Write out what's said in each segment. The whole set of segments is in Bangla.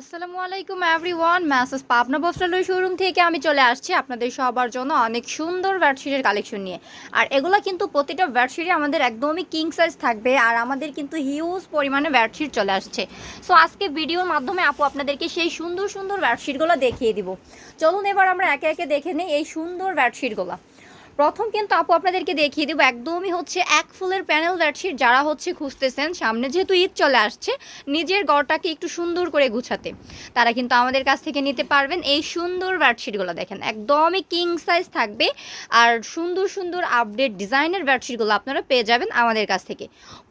আসসালামু আলাইকুম everyone Messrs Pabna Bastralaya showroom থেকে আমি চলে আসছি আপনাদের সবার জন্য অনেক সুন্দর বেডশিটের কালেকশন নিয়ে। আর এগুলো কিন্তু প্রতিটা বেডশিটে আমাদের একদমই কিং সাইজ থাকবে আর আমাদের কিন্তু হিউজ পরিমাণে বেডশিট চলে আসছে। সো আজকে ভিডিওর মাধ্যমে আপু আপনাদেরকে সেই সুন্দর সুন্দর বেডশিটগুলো দেখিয়ে দিব। চলুন এবার আমরা একে একে দেখে নিই এই সুন্দর বেডশিটগুলো প্রথম কিন্তু আপু আপনাদেরকে দেখিয়ে দেবো, একদমই হচ্ছে এক ফুলের প্যানেল বেডশিট যারা হচ্ছে খুঁজতেছেন, সামনে যেহেতু ঈদ চলে আসছে, নিজের গড়টাকে একটু সুন্দর করে গুছাতে। তারা কিন্তু আমাদের কাছ থেকে নিতে পারবেন এই সুন্দর বেডশিটগুলো দেখেন, একদমই কিং সাইজ থাকবে, আর সুন্দর সুন্দর আপডেট ডিজাইনের বেডশিটগুলো আপনারা পেয়ে যাবেন আমাদের কাছ থেকে।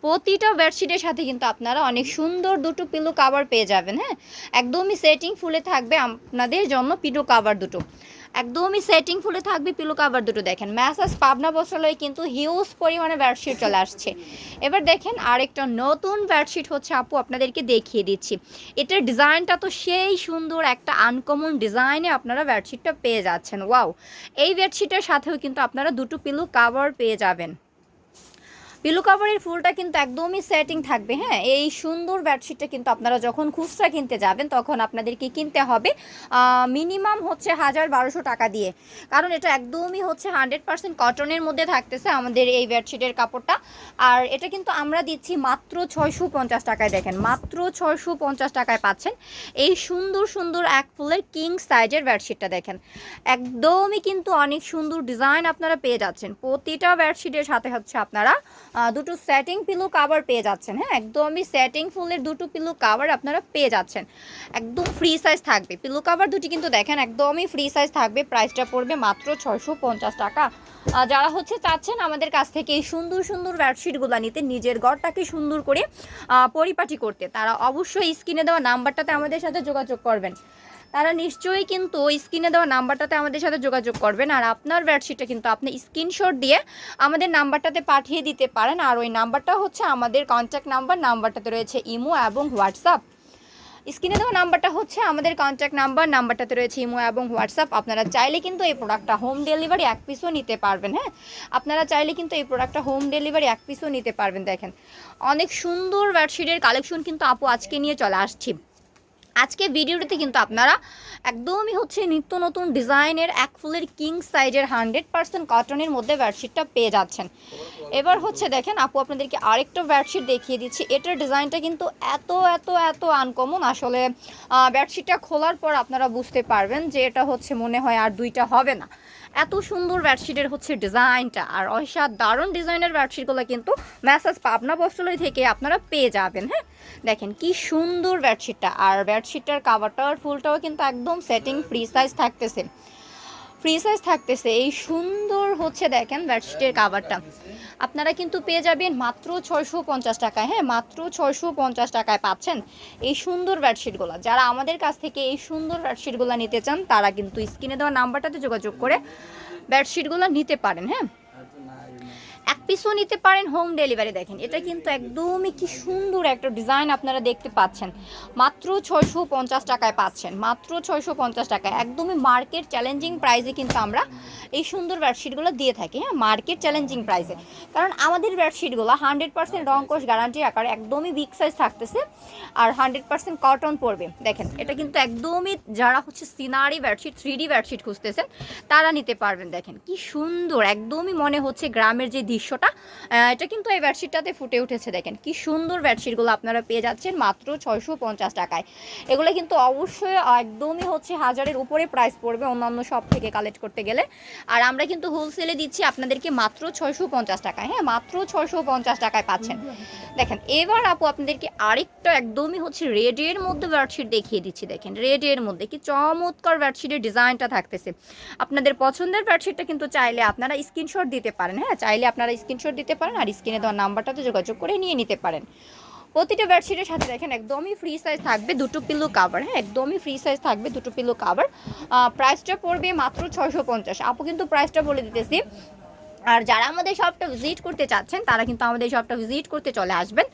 প্রতিটা বেডশিটের সাথে কিন্তু আপনারা অনেক সুন্দর দুটো পিলো কাভার পেয়ে যাবেন হ্যাঁ? একদমই সেটিং ফুলে থাকবে আপনাদের জন্য পিলো কাভার দুটো। একদমই সেটিং ফুলে থাকবে পিলো কাভার দুটো দেখেন। ম্যাসাজ পাবনা বস্ত্রালয়ে কিন্তু হিউজ পরিমাণে বেডশিট চলে আসছে। এবার দেখেন আরেকটা নতুন বেডশিট হচ্ছে আপু, আপনাদেরকে দেখিয়ে দিচ্ছি। এটার ডিজাইনটা তো সেই সুন্দর একটা আনকমন ডিজাইনে আপনারা বেডশিটটা পেয়ে যাচ্ছেন। ওয়াও এই বেডশিটের সাথেও কিন্তু আপনারা দুটো পিলো কাভার পেয়ে যাবেন। পিলো কাভারের ফুলটা কিন্তু একদমই সেটিং থাকবে হ্যাঁ? এই সুন্দর বেডশিটটা কিন্তু আপনারা যখন খুচরা কিনতে যাবেন, তখন আপনাদেরকে কিনতে হবে মিনিমাম হচ্ছে হাজার বারোশো টাকা দিয়ে। কারণ এটা একদমই হচ্ছে হান্ড্রেড পার্সেন্ট কটনের মধ্যে থাকতেছে আমাদের এই বেডশিটের কাপড়টা। আর এটা কিন্তু আমরা দিচ্ছি মাত্র ছয়শো পঞ্চাশ টাকায়, দেখেন, মাত্র ছয়শো পঞ্চাশ টাকায় পাচ্ছেন। এই সুন্দর সুন্দর এক ফুলের কিং সাইজের বেডশিটটা দেখেন। একদমই কিন্তু অনেক সুন্দর ডিজাইন আপনারা পেয়ে যাচ্ছেন। প্রতিটা বেডশিটের সাথে হচ্ছে আপনারা দুটো সেটিং পিলো কাভার পেয়ে যাচ্ছেন হ্যাঁ? একদমই সেটিং ফুলের দুটো পিলো কাভার আপনারা পেয়ে যাচ্ছেন। একদম ফ্রি সাইজ থাকবে। পিলো কাভার দুটি কিন্তু দেখেন, একদমই ফ্রি সাইজ থাকবে। প্রাইসটা পড়বে মাত্র ছয়শো পঞ্চাশ টাকা। যারা হচ্ছে চাচ্ছেন আমাদের কাছ থেকে এই সুন্দর সুন্দর বেডশিটগুলো নিতে, নিজের ঘরটাকে সুন্দর করে পরিপাটি করতে, তারা অবশ্যই স্ক্রিনে দেওয়া নাম্বারটাতে আমাদের সাথে যোগাযোগ করবেন। তারা নিশ্চয়ই কিন্তু ওই স্ক্রিনে দেওয়া নাম্বারটাতে আমাদের সাথে যোগাযোগ করবেন। আর আপনার বেডশিটটা কিন্তু আপনি স্ক্রিনশট দিয়ে আমাদের নাম্বারটাতে পাঠিয়ে দিতে পারেন। আর ওই নাম্বারটা হচ্ছে আমাদের কন্ট্যাক্ট নাম্বার নাম্বারটাতে রয়েছে ইমো এবং হোয়াটসঅ্যাপ। স্ক্রিনে দেওয়া নাম্বারটা হচ্ছে আমাদের কন্ট্যাক্ট নাম্বার নাম্বারটাতে রয়েছে ইমো এবং হোয়াটসঅ্যাপ। আপনারা চাইলে কিন্তু এই প্রোডাক্টটা হোম ডেলিভারি এক পিসও নিতে পারবেন হ্যাঁ? আপনারা চাইলে কিন্তু এই প্রোডাক্টটা হোম ডেলিভারি এক পিসও নিতে পারবেন, দেখেন। অনেক সুন্দর বেডশিটের কালেকশন কিন্তু আপু আজকে নিয়ে চলে আসছি। আজকে ভিডিওটিতে কিন্তু আপনারা একদমই হচ্ছে নিত্য নতুন ডিজাইনের এক ফুলের কিং সাইজের হান্ড্রেড পার্সেন্ট কটনের মধ্যে বেডশিটটা পেয়ে যাচ্ছেন। এবার হচ্ছে দেখেন, আপু আপনাদেরকে আরেকটা বেডশিট দেখিয়ে দিচ্ছি। এটার ডিজাইনটা কিন্তু এত এত এত আনকমন। আসলে বেডশিটটা খোলার পর আপনারা বুঝতে পারবেন যে এটা হচ্ছে মনে হয় আর দুইটা হবে না। এত সুন্দর বেডশিটের হচ্ছে ডিজাইনটা আর অসাধারণ ডিজাইনের বেডশিটগুলো কিন্তু ম্যাসাজ পাবনা বস্ত্রালয় থেকে আপনারা পেয়ে যাবেন হ্যাঁ? দেখেন কি সুন্দর বেডশিটটা আর বেডশিটটার কাভারটা আর ফুলটাও কিন্তু একদম সেটিং ফ্রি সাইজ থাকতেছে। ফ্রি সাইজ থাকতেছে। এই সুন্দর হচ্ছে দেখেন বেডশিটের কাভারটা আপনারা কিন্তু পেয়ে যাবেন মাত্র ছয়শো পঞ্চাশ টাকায়। হ্যাঁ মাত্র ছয়শো পঞ্চাশ টাকায় পাচ্ছেন এই সুন্দর বেডশিটগুলো যারা আমাদের কাছ থেকে এই সুন্দর বেডশিটগুলো নিতে চান, তারা কিন্তু স্ক্রিনে দেওয়া নাম্বারটাতে যোগাযোগ করে বেডশিটগুলো নিতে পারেন। হ্যাঁ এক পিসও নিতে পারেন হোম ডেলিভারি দেখেন। এটা কিন্তু একদমই কি সুন্দর একটা ডিজাইন আপনারা দেখতে পাচ্ছেন। মাত্র ছয়শো পঞ্চাশ টাকায় পাচ্ছেন। মাত্র ছয়শো পঞ্চাশ টাকায়। একদমই মার্কেট চ্যালেঞ্জিং প্রাইসে কিন্তু আমরা এই সুন্দর বেডশিটগুলো দিয়ে থাকি হ্যাঁ? মার্কেট চ্যালেঞ্জিং প্রাইসে কারণ আমাদের বেডশিটগুলো হান্ড্রেড পার্সেন্ট রং কোষ গ্যারান্টি আকারে একদমই বিগ সাইজ থাকতেছে আর হান্ড্রেড পার্সেন্ট কটন পড়বে দেখেন, এটা কিন্তু একদমই যারা হচ্ছে scenery bedsheet three D bedsheet খুঁজতেছেন, তারা নিতে পারবেন। দেখেন, কি সুন্দর। একদমই মনে হচ্ছে গ্রামের যে দৃশ্যটা। এটা কিন্তু এই বেডশিটটাতে ফুটে উঠেছে, দেখেন। কি সুন্দর বেডশিটগুলো আপনারা পেয়ে যাচ্ছেন মাত্র ছয়শো পঞ্চাশ টাকায়। এগুলো কিন্তু অবশ্যই একদমই হচ্ছে হাজারের উপরে প্রাইস পড়বে অন্যান্য সব থেকে কালেক্ট করতে গেলে। আর আমরা কিন্তু হোলসেলে দিচ্ছি আপনাদেরকে মাত্র ছয়শো পঞ্চাশ টাকায়। হ্যাঁ মাত্র ছয়শো পঞ্চাশ টাকায় পাচ্ছেন। দেখেন, এবার আপু আপনাদেরকে আরেকটা একদমই হচ্ছে রেডের মধ্যে বেডশিট দেখিয়ে দিচ্ছি, দেখেন। রেডের মধ্যে কি চমৎকার বেডশিটের ডিজাইনটা থাকতেছে। আপনাদের পছন্দের বেডশিটটা কিন্তু চাইলে আপনারা স্ক্রিনশট দিতে পারেন। হ্যাঁ চাইলে আপনারা স্ক্রিনশট দিতে পারেন আর স্ক্রিনে দেওয়া নাম্বারটাতে যোগাযোগ করে নিয়ে নিতে পারেন। প্রতিটা বেডশিটের সাথে দেখেন একদমই ফ্রি সাইজ থাকবে দুটো পিলো কাভার হ্যাঁ একদমই ফ্রি সাইজ থাকবে দুটো পিলো কাভার প্রাইসটা পড়বে মাত্র ছয়শো পঞ্চাশ। আপু কিন্তু প্রাইসটা বলে দিতেছি। আর যারা আমাদের শপটা ভিজিট করতে চাচ্ছেন, তারা কিন্তু আমাদের শপটা ভিজিট করতে চলে আসবেন।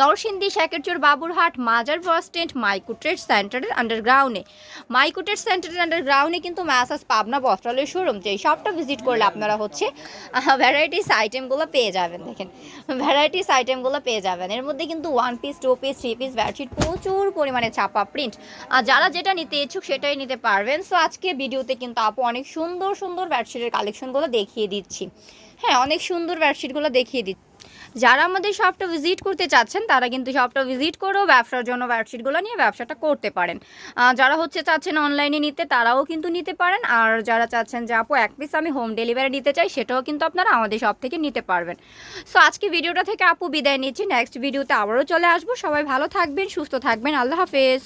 নরসিংদী শ্যাকেরচুর বাবুরহাট, মাজার বাস স্ট্যান্ড মাইকো ট্রেড সেন্টারের আন্ডারগ্রাউন্ডে মাইকো ট্রেড সেন্টারের আন্ডারগ্রাউন্ডে কিন্তু ম্যাসাজ পাবনা বস্ত্রালয় শোরুম যে শপটা ভিজিট করলে আপনারা হচ্ছে ভ্যারাইটিস আইটেমগুলো পেয়ে যাবেন, দেখেন। ভ্যারাইটিস আইটেমগুলো পেয়ে যাবেন। এর মধ্যে কিন্তু one piece two piece three piece bedsheet প্রচুর পরিমাণে ছাপা প্রিন্ট আর যারা যেটা নিতে ইচ্ছুক সেটাই নিতে পারবেন। সো আজকে ভিডিওতে কিন্তু আপু অনেক সুন্দর সুন্দর বেডশিটের কালেকশনগুলো দেখিয়ে দিচ্ছি। হ্যাঁ অনেক সুন্দর বেডশিটগুলো দেখিয়ে দিচ্ছি। যারা আমাদের শপটা ভিজিট করতে চাচ্ছেন, তারা কিন্তু শপটা ভিজিট করেও ব্যবসার জন্য বেডশিটগুলো নিয়ে ব্যবসাটা করতে পারেন। যারা হচ্ছে চাচ্ছেন অনলাইনে নিতে, তারাও কিন্তু নিতে পারেন। আর যারা চাচ্ছেন যে, আপু, এক পিস আমি হোম ডেলিভারি নিতে চাই, সেটাও কিন্তু আপনারা আমাদের শপ থেকে নিতে পারবেন। সো আজকে ভিডিওটা থেকে আপু বিদায় নিচ্ছি। নেক্সট ভিডিওতে আবারও চলে আসব। সবাই ভালো থাকবেন, সুস্থ থাকবেন। আল্লাহ হাফেজ।